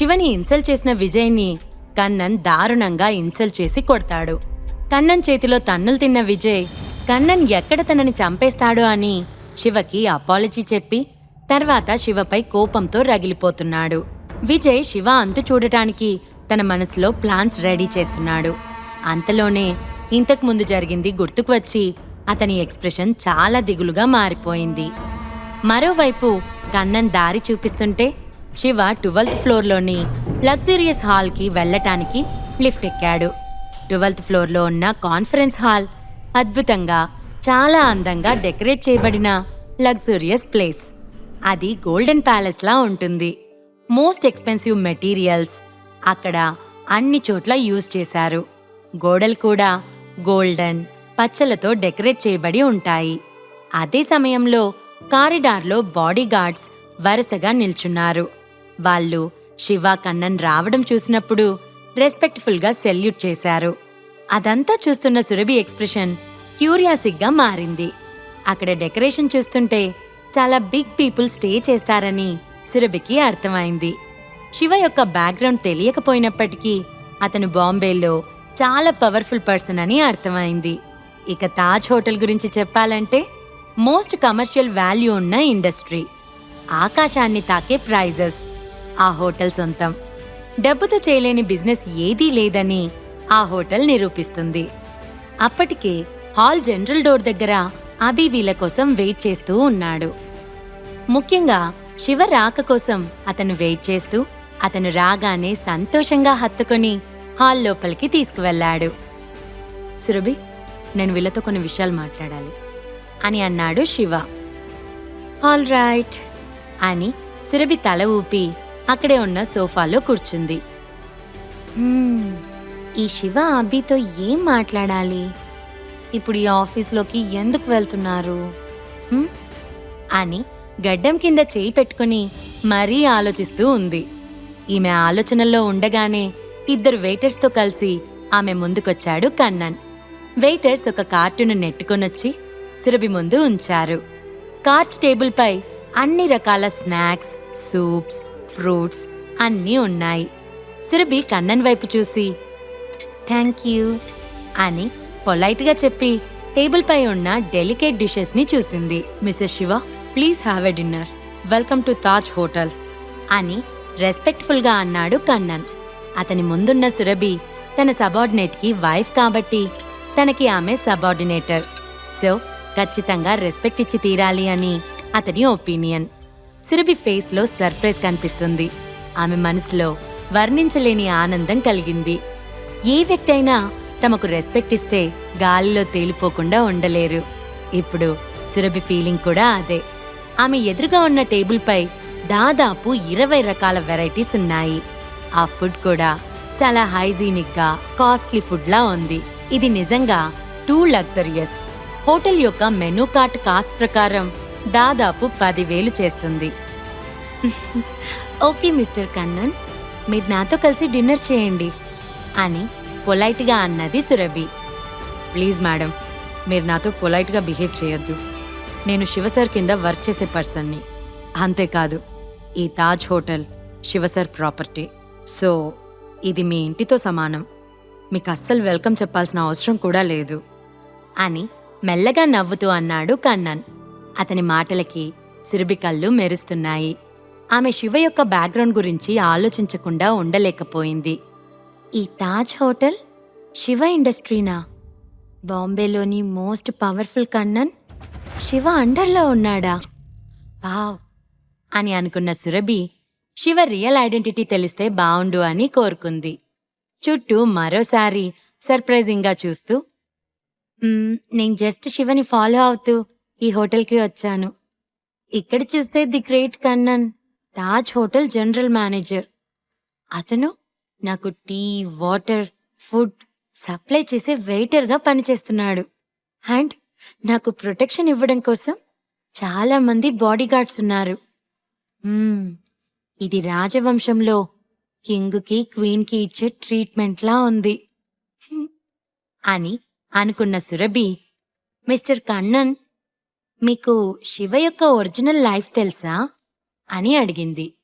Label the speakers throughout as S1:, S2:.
S1: శివని insult చేసిన విజయ్ని కన్నన్ దారుణంగా insult చేసి కొడతాడు. కన్నన్ చేతిలో తన్నులు తిన్న విజయ్ కన్నన్ ఎక్కడ తనని చంపేస్తాడో అని శివకి అపాలజీ చెప్పి తర్వాత శివపై కోపంతో రగిలిపోతున్నాడు. విజయ్ శివ అంతు చూడటానికి తన మనసులో ప్లాన్స్ రెడీ చేస్తున్నాడు. అంతలోనే ఇంతకు ముందు జరిగింది గుర్తుకు వచ్చి అతని ఎక్స్ప్రెషన్ చాలా దిగులుగా మారిపోయింది. మరోవైపు కన్నన్ దారి చూపిస్తుంటే శివ ట్వెల్త్ ఫ్లోర్లోని లగ్జరియస్ హాల్కి వెళ్ళటానికి లిఫ్ట్ ఎక్కాడు. ట్వెల్త్ ఫ్లోర్లో ఉన్న కాన్ఫరెన్స్ హాల్ అద్భుతంగా చాలా అందంగా డెకరేట్ చేయబడిన లగ్జూరియస్ ప్లేస్. అది గోల్డెన్ ప్యాలెస్ లా ఉంటుంది. మోస్ట్ ఎక్స్పెన్సివ్ మెటీరియల్స్ అక్కడ అన్ని చోట్ల యూజ్ చేశారు. గోడలు కూడా గోల్డెన్ పచ్చలతో డెకరేట్ చేయబడి ఉంటాయి. అదే సమయంలో కారిడార్లో బాడీగార్డ్స్ వరుసగా నిల్చున్నారు. వాళ్ళు శివ కన్నన్ రావడం చూసినప్పుడు రెస్పెక్ట్ఫుల్గా సెల్యూట్ చేశారు. అదంతా చూస్తున్న సురభి ఎక్స్ప్రెషన్ క్యూరియాసిక్గా మారింది. అక్కడ డెకరేషన్ చూస్తుంటే చాలా బిగ్ పీపుల్ స్టే చేస్తారని సురభికి అర్థమైంది. శివ యొక్క బ్యాక్గ్రౌండ్ తెలియకపోయినప్పటికీ అతను బాంబేలో చాలా పవర్ఫుల్ పర్సన్ అని అర్థమైంది. ఇక తాజ్ హోటల్ గురించి చెప్పాలంటే మోస్ట్ కమర్షియల్ వాల్యూ ఉన్న ఇండస్ట్రీ. ఆకాశాన్ని తాకే ప్రైజెస్. ఆ హోటల్ సొంతం. డబ్బుతో చేయలేని బిజినెస్ ఏదీ లేదని ఆ హోటల్ నిరూపిస్తుంది. అప్పటికే హాల్ జనరల్ డోర్ దగ్గర అబీబీల కోసం వెయిట్ చేస్తూ ఉన్నాడు. ముఖ్యంగా శివ రాక కోసం అతను వెయిట్ చేస్తూ అతను రాగానే సంతోషంగా హత్తుకొని హాల్ లోపలికి తీసుకువెళ్ళాడు. సురభి నేను వీళ్ళతో కొన్ని విషయాలు మాట్లాడాలి అని అన్నాడు శివ. ఆల్ రైట్ అని సురభి తల ఊపి అక్కడే ఉన్న సోఫాలో కూర్చుంది. ఈ శివ అభితో ఏం మాట్లాడాలి? ఇప్పుడు ఈ ఆఫీస్లోకి ఎందుకు వెళ్తున్నారు? అని గడ్డం కింద చేయి పెట్టుకుని మరీ ఆలోచిస్తూ ఉంది. ఈమె ఆలోచనల్లో ఉండగానే ఇద్దరు వెయిటర్స్తో కలిసి ఆమె ముందుకొచ్చాడు కన్నన్. వెయిటర్స్ ఒక కార్టును నెట్టుకొనొచ్చి సురభి ముందు ఉంచారు. కార్ట్ టేబుల్పై అన్ని రకాల స్నాక్స్ సూప్స్ ఫ్రూట్స్ అన్నీ ఉన్నాయి. సురభి కన్నన్ వైపు చూసి థ్యాంక్ యూ అని పొలైట్గా చెప్పి టేబుల్పై ఉన్న డెలికేట్ డిషెస్ని చూసింది. Mrs Shiva please have a dinner. Welcome to Taj hotel అని రెస్పెక్ట్ఫుల్గా అన్నాడు కన్నన్. అతని ముందున్న సురభి తన సబార్డినేట్కి వైఫ్ కాబట్టి తనకి ఆమె సబార్డినేటర్. సో ఖచ్చితంగా రెస్పెక్ట్ ఇచ్చి తీరాలి అని అతని ఒపీనియన్. సురభి ఫేస్లో సర్ప్రైజ్ కనిపిస్తుంది. ఆమె మనసులో వర్ణించలేని ఆనందం కలిగింది. ఏ వ్యక్తి అయినా తమకు రెస్పెక్ట్ ఇస్తే గాలిలో తేలిపోకుండా ఉండలేరు. ఇప్పుడు సురభి ఫీలింగ్ కూడా అదే. ఆమె ఎదురుగా ఉన్న టేబుల్పై దాదాపు ఇరవై రకాల వెరైటీస్ ఉన్నాయి. ఆ ఫుడ్ కూడా చాలా హైజీనిక్గా కాస్ట్లీ ఫుడ్ లా ఉంది. ఇది నిజంగా టూ లగ్జరియస్ హోటల్ యొక్క మెనూ కార్ట్ కాస్ట్ ప్రకారం దాదాపు పదివేలు చేస్తుంది. Okay mister Kannan. మీరు నాతో కలిసి డిన్నర్ చేయండి అని పొలైట్గా అన్నది సురభి. ప్లీజ్ మేడం మీరు నాతో పొలైట్గా బిహేవ్ చేయొద్దు. నేను శివసర్ కింద వర్క్ చేసే పర్సన్ని. అంతేకాదు ఈ తాజ్ హోటల్ శివసర్ ప్రాపర్టీ. సో ఇది మీ ఇంటితో సమానం. మీకు అస్సలు వెల్కమ్ చెప్పాల్సిన అవసరం కూడా లేదు అని మెల్లగా నవ్వుతూ అన్నాడు కన్నన్. అతని మాటలకి సురభి కళ్ళు మెరుస్తున్నాయి. ఆమె శివ యొక్క బ్యాక్గ్రౌండ్ గురించి ఆలోచించకుండా ఉండలేకపోయింది. ఈ తాజ్ హోటల్ శివ ఇండస్ట్రీనా? బాంబేలోని మోస్ట్ పవర్ఫుల్ కన్నన్ శివ అండర్లో ఉన్నాడా? వావ్! అని అనుకున్న సురభి శివ రియల్ ఐడెంటిటీ తెలిస్తే బావుండు అని కోరుకుంది. చుట్టూ మరోసారి సర్ప్రైజింగ్గా చూస్తూ నేను జస్ట్ శివని ఫాలో అవుతూ ఈ హోటల్కి వచ్చాను. ఇక్కడ చూస్తే the great Kannan Taj hotel general manager. అతను నాకు టీ వాటర్ ఫుడ్ సప్లై చేసే వెయిటర్గా పనిచేస్తున్నాడు. అండ్ నాకు ప్రొటెక్షన్ ఇవ్వడం కోసం చాలామంది బాడీగార్డ్స్ ఉన్నారు. ఇది రాజవంశంలో కింగ్కి క్వీన్కి ఇచ్చే ట్రీట్మెంట్లా ఉంది. అని అనుకున్న సురభి మిస్టర్ కన్నన్ మీకు శివ యొక్క ఒరిజినల్ లైఫ్ తెలుసా? అని అడిగింది.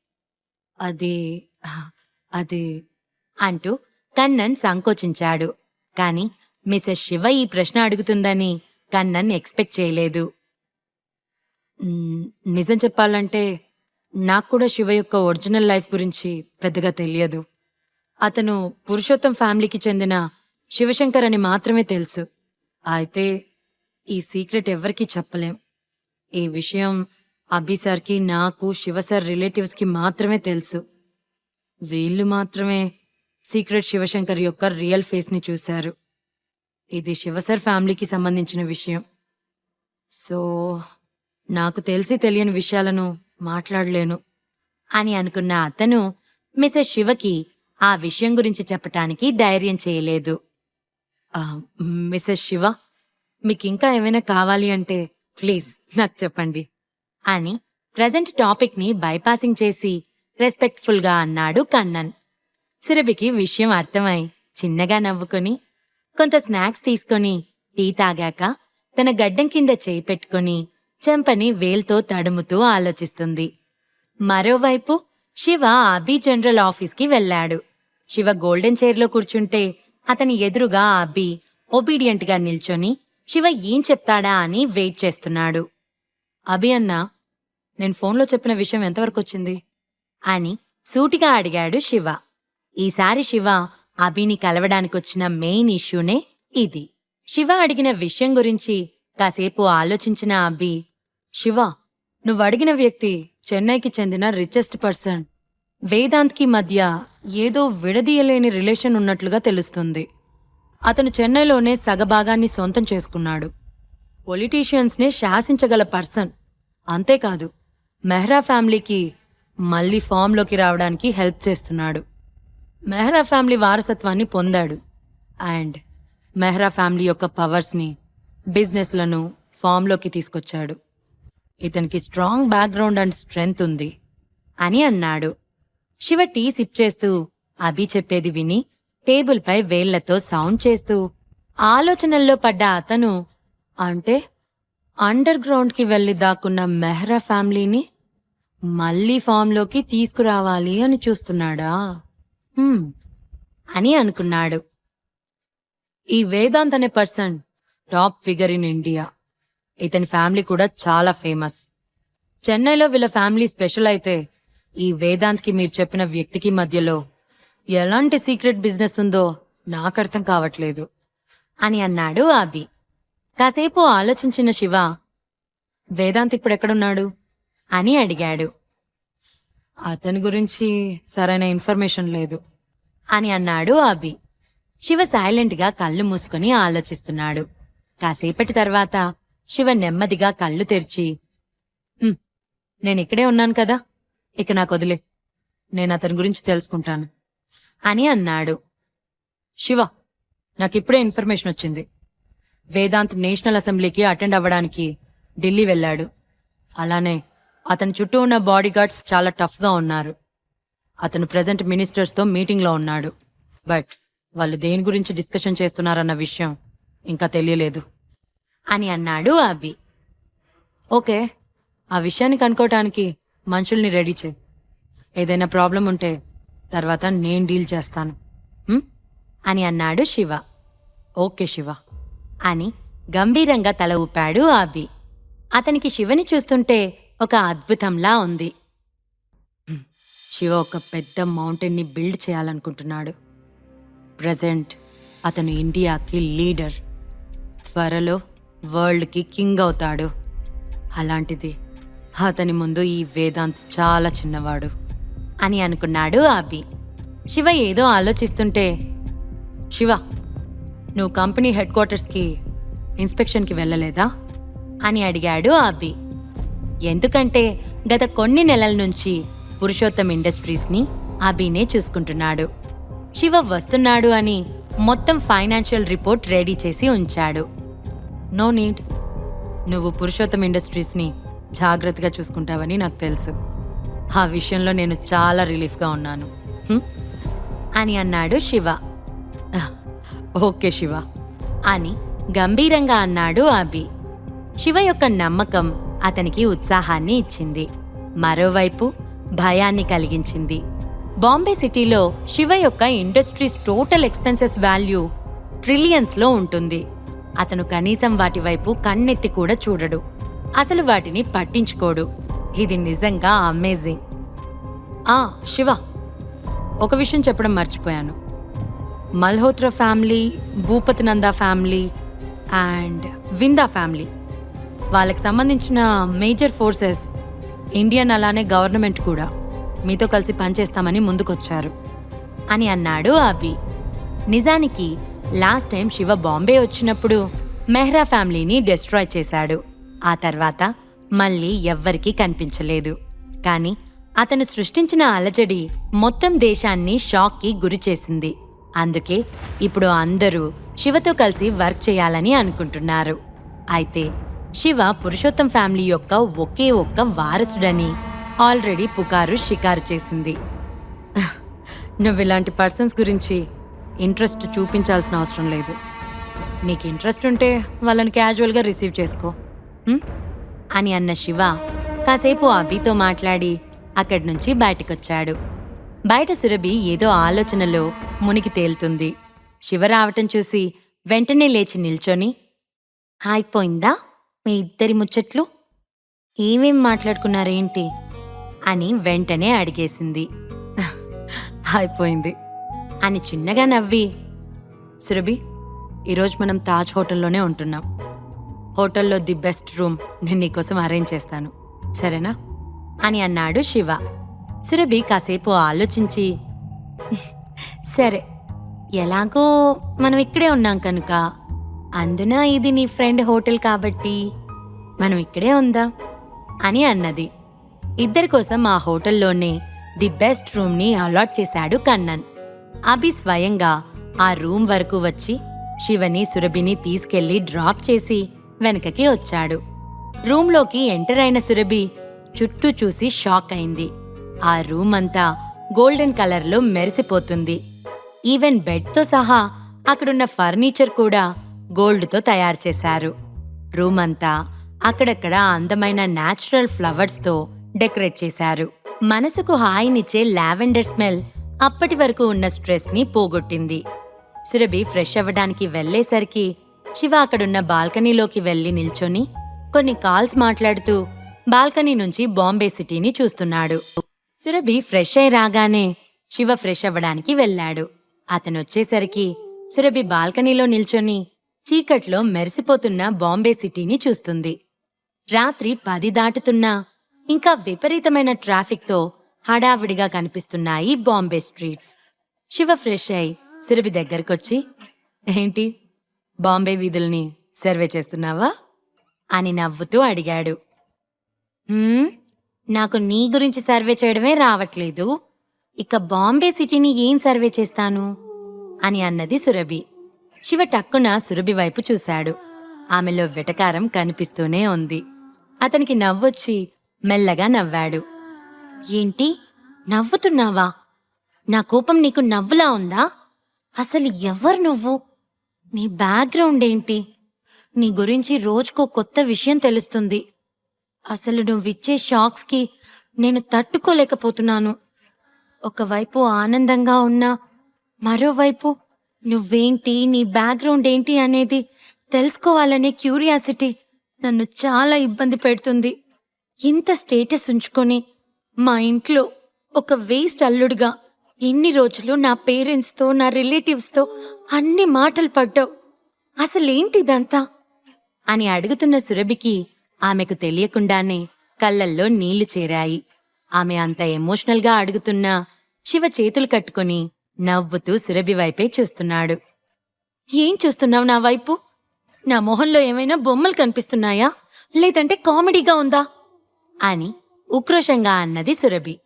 S1: అది అది అంటూ కన్నన్ సంకోచించాడు. కాని మిసెస్ శివ ఈ ప్రశ్న అడుగుతుందని కన్నన్ ఎక్స్పెక్ట్ చేయలేదు. నిజం చెప్పాలంటే నాకు కూడా శివ యొక్క ఒరిజినల్ లైఫ్ గురించి పెద్దగా తెలియదు. అతను పురుషోత్తం ఫ్యామిలీకి చెందిన శివశంకర్ అని మాత్రమే తెలుసు. అయితే ఈ సీక్రెట్ ఎవ్వరికీ చెప్పలేం. ఈ విషయం అబ్బి సార్కి నాకు శివ సార్ రిలేటివ్స్కి మాత్రమే తెలుసు. వీళ్ళు మాత్రమే సీక్రెట్ శివశంకర్ యొక్క రియల్ ఫేస్ని చూశారు. ఇది శివసర్ ఫ్యామిలీకి సంబంధించిన విషయం. సో నాకు తెలిసి తెలియని విషయాలను మాట్లాడలేను. అని అనుకున్న అతను మిసెస్ శివకి ఆ విషయం గురించి చెప్పటానికి ధైర్యం చేయలేదు. మిసెస్ శివ మీకు ఇంకా ఏమైనా కావాలి అంటే ప్లీజ్ నాకు చెప్పండి. అని ప్రజెంట్ టాపిక్ని బైపాసింగ్ చేసి రెస్పెక్ట్ఫుల్గా అన్నాడు కన్నన్. సిరబికి విషయం అర్థమై చిన్నగా నవ్వుకొని కొంత స్నాక్స్ తీసుకొని టీ తాగాక తన గడ్డం కింద చేయి పెట్టుకొని చెంపని వేల్తో తడుముతూ ఆలోచిస్తుంది. మరోవైపు శివ అబీ జనరల్ ఆఫీస్కి వెళ్ళాడు. శివ గోల్డెన్ చైర్లో కూర్చుంటే అతని ఎదురుగా అభి ఒబీడియంట్గా నిల్చొని శివ ఏం చెప్తాడా అని వెయిట్ చేస్తున్నాడు. అభి అన్నా నేను ఫోన్లో చెప్పిన విషయం ఎంతవరకు వచ్చింది అని సూటిగా అడిగాడు శివ. ఈసారి శివ అభిని కలవడానికొచ్చిన మెయిన్ ఇష్యూనే ఇది. శివ అడిగిన విషయం గురించి కాసేపు ఆలోచించిన అభి శివ నువ్వు అడిగిన వ్యక్తి చెన్నైకి చెందిన రిచెస్ట్ పర్సన్ వేదాంత్కి మధ్య ఏదో విడదీయలేని రిలేషన్ ఉన్నట్లుగా తెలుస్తుంది. అతను చెన్నైలోనే సగభాగాన్ని సొంతం చేసుకున్నాడు. పొలిటీషియన్స్నే శాసించగల పర్సన్. అంతేకాదు మెహ్రా ఫ్యామిలీకి మళ్ళీ ఫామ్లోకి రావడానికి హెల్ప్ చేస్తున్నాడు. మెహ్రా ఫ్యామిలీ వారసత్వాన్ని పొందాడు. అండ్ మెహ్రా ఫ్యామిలీ యొక్క పవర్స్ని బిజినెస్లను ఫామ్లోకి తీసుకొచ్చాడు. ఇతనికి స్ట్రాంగ్ బ్యాక్గ్రౌండ్ అండ్ స్ట్రెంగ్త్ ఉంది అని అన్నాడు. శివ టీ సిప్ చేస్తూ అభి చెప్పేది విని టేబుల్పై వేళ్ళతో సౌండ్ చేస్తూ ఆలోచనల్లో పడ్డ అతను అంటే అండర్ గ్రౌండ్కి వెళ్ళి దాక్కున్న మెహ్రా ఫ్యామిలీని మళ్ళీ ఫామ్లోకి తీసుకురావాలి అని చూస్తున్నాడా? అని అనుకున్నాడు. ఈ వేదాంత్ అనే person top figure in India. ఇతని ఫ్యామిలీ కూడా చాలా ఫేమస్. చెన్నైలో వీళ్ళ ఫ్యామిలీ స్పెషల్ అయితే ఈ వేదాంత్కి మీరు చెప్పిన వ్యక్తికి మధ్యలో ఎలాంటి సీక్రెట్ బిజినెస్ ఉందో నాకు అర్థం కావట్లేదు. అని అన్నాడు అభి కాసేపు ఆలోచించిన శివ వేదాంత్ ఇప్పుడెక్కడున్నాడు అని అడిగాడు. అతని గురించి సరైన ఇన్ఫర్మేషన్ లేదు అని అన్నాడు అభి శివ సైలెంట్గా కళ్ళు మూసుకొని ఆలోచిస్తున్నాడు. కాసేపటి తర్వాత శివ నెమ్మదిగా కళ్ళు తెరిచి నేను ఇక్కడే ఉన్నాను కదా ఇక నాకు వదిలే నేను అతని గురించి తెలుసుకుంటాను. అని అన్నాడు. శివ నాకిప్పుడే ఇన్ఫర్మేషన్ వచ్చింది. వేదాంత్ నేషనల్ అసెంబ్లీకి అటెండ్ అవ్వడానికి ఢిల్లీ వెళ్ళాడు. అలానే అతని చుట్టూ ఉన్న బాడీగార్డ్స్ చాలా టఫ్గా ఉన్నారు. అతను ప్రజెంట్ మినిస్టర్స్తో మీటింగ్లో ఉన్నాడు. బట్ వాళ్ళు దేని గురించి డిస్కషన్ చేస్తున్నారన్న విషయం ఇంకా తెలియలేదు అని అన్నాడు అభి. ఓకే ఆ విషయాన్ని కనుక్కోటానికి మనుషుల్ని రెడీ చేయి. ఏదైనా ప్రాబ్లం ఉంటే తర్వాత నేను డీల్ చేస్తాను. అని అన్నాడు శివ. ఓకే శివ. అని గంభీరంగా తల ఊపాడు అభి. అతనికి శివని చూస్తుంటే ఒక అద్భుతంలా ఉంది. శివ ఒక పెద్ద మౌంటైన్ని బిల్డ్ చేయాలనుకుంటున్నాడు. ప్రజెంట్ అతను ఇండియాకి లీడర్. త్వరలో వరల్డ్కి కింగ్ అవుతాడు. అలాంటిది అతని ముందు ఈ వేదాంత్ చాలా చిన్నవాడు. అని అనుకున్నాడు అభి. శివ ఏదో ఆలోచిస్తుంటే శివ నువ్వు కంపెనీ హెడ్ క్వార్టర్స్కి ఇన్స్పెక్షన్కి వెళ్ళలేదా? అని అడిగాడు అబ్బి ఎందుకంటే గత కొన్ని నెలల నుంచి పురుషోత్తం ఇండస్ట్రీస్ని అభినే చూసుకుంటున్నాడు. శివ వస్తున్నాడు అని మొత్తం ఫైనాన్షియల్ రిపోర్ట్ రెడీ చేసి ఉంచాడు. నో నీడ్ నువ్వు పురుషోత్తం ఇండస్ట్రీస్ని జాగ్రత్తగా చూసుకుంటావని నాకు తెలుసు. ఆ విషయంలో నేను చాలా రిలీఫ్గా ఉన్నాను. అని అన్నాడు శివ. ఓకే శివ. అని గంభీరంగా అన్నాడు అభి. శివ యొక్క నమ్మకం అతనికి ఉత్సాహాన్ని ఇచ్చింది. మరోవైపు భయాన్ని కలిగించింది. బాంబే సిటీలో శివ యొక్క ఇండస్ట్రీస్ టోటల్ ఎక్స్పెన్సెస్ వాల్యూ ట్రిలియన్స్లో ఉంటుంది. అతను కనీసం వాటి వైపు కన్నెత్తి కూడా చూడడు. అసలు వాటిని పట్టించుకోడు. ఇది నిజంగా అమేజింగ్ ఆ శివ ఒక విషయం చెప్పడం మర్చిపోయాను. Malhotra family Bhupathi Nanda family and Vinda family. వాళ్ళకి సంబంధించిన మేజర్ ఫోర్సెస్ ఇండియన్ అలానే గవర్నమెంట్ కూడా మీతో కలిసి పనిచేస్తామని ముందుకొచ్చారు అని అన్నాడు అభి. నిజానికి లాస్ట్ టైం శివ బాంబే వచ్చినప్పుడు మెహ్రా ఫ్యామిలీని డిస్ట్రాయ్ చేశాడు. ఆ తర్వాత మళ్ళీ ఎవ్వరికీ కనిపించలేదు. కానీ అతను సృష్టించిన అలజడి మొత్తం దేశాన్ని షాక్కి గురిచేసింది అందుకే ఇప్పుడు అందరూ శివతో కలిసి వర్క్ చేయాలని అనుకుంటున్నారు. అయితే శివ పురుషోత్తం ఫ్యామిలీ యొక్క ఒకే ఒక్క వారసుడని ఆల్రెడీ పుకారు షికారు చేసింది. నువ్వు ఇలాంటి పర్సన్స్ గురించి ఇంట్రెస్ట్ చూపించాల్సిన అవసరం లేదు. నీకు ఇంట్రెస్ట్ ఉంటే వాళ్ళని క్యాజువల్గా రిసీవ్ చేసుకో. అని అన్న శివ కాసేపు అభితో మాట్లాడి అక్కడి నుంచి బయటకొచ్చాడు. బయట సురభి ఏదో ఆలోచనలో మునిగి తేలుతుంది. శివ రావటం చూసి వెంటనే లేచి నిల్చొని అయిపోయిందా మీ ఇద్దరి ముచ్చట్లు? ఏమేం మాట్లాడుకున్నారేంటి? అని వెంటనే అడిగేసింది. అయిపోయింది అని చిన్నగా నవ్వి సురభి ఈరోజు మనం తాజ్ హోటల్లోనే ఉంటున్నాం. హోటల్లో ది బెస్ట్ రూమ్ నేను నీకోసం అరేంజ్ చేస్తాను. సరేనా? అని అన్నాడు శివ. సురభి కాసేపు ఆలోచించి సరే ఎలాగో మనం ఇక్కడే ఉన్నాం కనుక. అందున ఇది నీ ఫ్రెండ్ హోటల్ కాబట్టి మనం ఇక్కడే ఉందాం అని అన్నది. ఇద్దరి కోసం ఆ హోటల్లోనే ది బెస్ట్ రూమ్ని అలాట్ చేశాడు కన్నన్. అభి స్వయంగా ఆ రూమ్ వరకు వచ్చి శివని సురభిని తీసుకెళ్ళి డ్రాప్ చేసి వెనకకి వచ్చాడు. రూంలోకి ఎంటర్ అయిన సురభి చుట్టూ చూసి షాక్ అయింది. ఆ రూమ్ అంతా గోల్డెన్ కలర్లో మెరిసిపోతుంది. ఈవెన్ బెడ్తో సహా అక్కడున్న ఫర్నిచర్ కూడా గోల్డ్తో తయారు చేశారు. రూమ్ అంతా అక్కడక్కడ అందమైన న్యాచురల్ ఫ్లవర్స్తో డెకరేట్ చేశారు. మనసుకు హాయినిచ్చే లావెండర్ స్మెల్ అప్పటి వరకు ఉన్న స్ట్రెస్ని పోగొట్టింది. సురభి ఫ్రెష్ అవ్వడానికి వెళ్ళేసరికి శివ అక్కడున్న బాల్కనీలోకి వెళ్ళి నిల్చొని కొన్ని కాల్స్ మాట్లాడుతూ బాల్కనీ నుంచి బాంబే సిటీని చూస్తున్నాడు. సురభి ఫ్రెష్ అయి రాగానే శివ ఫ్రెష్ అవ్వడానికి వెళ్ళాడు. అతనొచ్చేసరికి సురభి బాల్కనీలో నిల్చొని చీకట్లో మెరిసిపోతున్న బాంబే సిటీని చూస్తుంది. రాత్రి పది దాటుతున్నా ఇంకా విపరీతమైన ట్రాఫిక్తో హడావిడిగా కనిపిస్తున్నాయి బాంబే స్ట్రీట్స్. శివ ఫ్రెష్ అయి సురభి దగ్గరకొచ్చి ఏంటి బాంబే వీధుల్ని సర్వే చేస్తున్నావా? అని నవ్వుతూ అడిగాడు. నాకు నీ గురించి సర్వే చేయడమే రావట్లేదు. ఇక బాంబే సిటీని ఏం సర్వే చేస్తాను? అని అన్నది సురభి. శివ టక్కున సురభి వైపు చూశాడు. ఆమెలో వెటకారం కనిపిస్తూనే ఉంది. అతనికి నవ్వొచ్చి మెల్లగా నవ్వాడు. ఏంటి? నవ్వుతున్నావా? నా కోపం నీకు నవ్వులా ఉందా? అసలు ఎవరు నువ్వు? నీ బ్యాక్గ్రౌండ్ ఏంటి? నీ గురించి రోజుకో కొత్త విషయం తెలుస్తుంది. అసలు నువ్విచ్చే షాక్స్కి నేను తట్టుకోలేకపోతున్నాను. ఒకవైపు ఆనందంగా ఉన్నా మరోవైపు నువ్వేంటి నీ బ్యాక్గ్రౌండ్ ఏంటి అనేది తెలుసుకోవాలనే క్యూరియాసిటీ నన్ను చాలా ఇబ్బంది పెడుతుంది. ఇంత స్టేటస్ ఉంచుకొని మా ఇంట్లో ఒక వేస్ట్ అల్లుడుగా ఎన్ని రోజులు నా పేరెంట్స్తో నా రిలేటివ్స్తో అన్ని మాటలు పడ్డావు. అసలేంటిదంతా? అని అడుగుతున్న సురభికి ఆమెకు తెలియకుండానే కళ్ళల్లో నీళ్ళు చేరాయి. ఆమె అంత ఎమోషనల్గా అడుగుతున్నా శివ చేతులు కట్టుకొని నవ్వుతూ సురభి వైపే చూస్తున్నాడు. ఏం చూస్తున్నావు నా వైపు? నా మొహంలో ఏమైనా బొమ్మలు కనిపిస్తున్నాయా? లేదంటే కామెడీగా ఉందా? అని ఉక్రోషంగా అన్నది సురభి.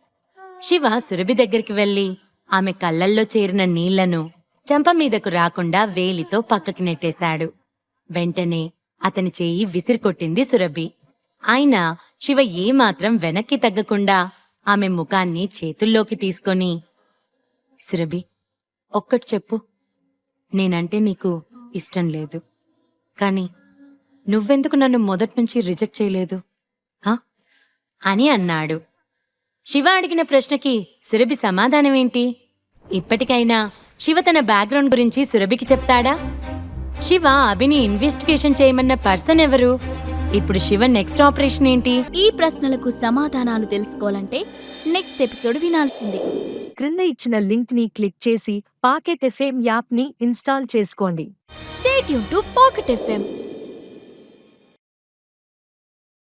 S1: శివ సురభి దగ్గరికి వెళ్ళి ఆమె కళ్ళల్లో చేరిన నీళ్ళను చెంప మీదకు రాకుండా వేలితో పక్కకి నెట్టేశాడు. వెంటనే అతని చేయి విసిరికొట్టింది సురభి. అయినా శివ ఏమాత్రం వెనక్కి తగ్గకుండా ఆమె ముఖాన్ని చేతుల్లోకి తీసుకొని సురభి ఒక్కటి చెప్పు. నేనంటే నీకు ఇష్టం లేదు. కానీ నువ్వెందుకు నన్ను మొదట్నుంచి రిజెక్ట్ చేయలేదు? అని అన్నాడు. శివ అడిగిన ప్రశ్నకి సురభి సమాధానమేంటి? ఇప్పటికైనా శివ తన బ్యాక్గ్రౌండ్ గురించి సురభికి చెప్తాడా? శివ అభిని ఇన్వెస్టిగేషన్ చేయమన్న పర్సన్ ఎవరు? ఇప్పుడు శివ నెక్స్ట్ ఆపరేషన్ ఏంటి?
S2: ఈ ప్రశ్నలకు సమాధానాలు తెలుసుకోవాలంటే నెక్స్ట్ ఎపిసోడ్ వినాల్సిందే.
S3: క్రింద ఇచ్చిన లింక్ని క్లిక్ చేసి పాకెట్ ఎఫ్ఎం యాప్ని ఇన్స్టాల్ చేసుకోండి.
S2: స్టేట్ యూన్ టు పాకెట్ ఎఫ్ఎం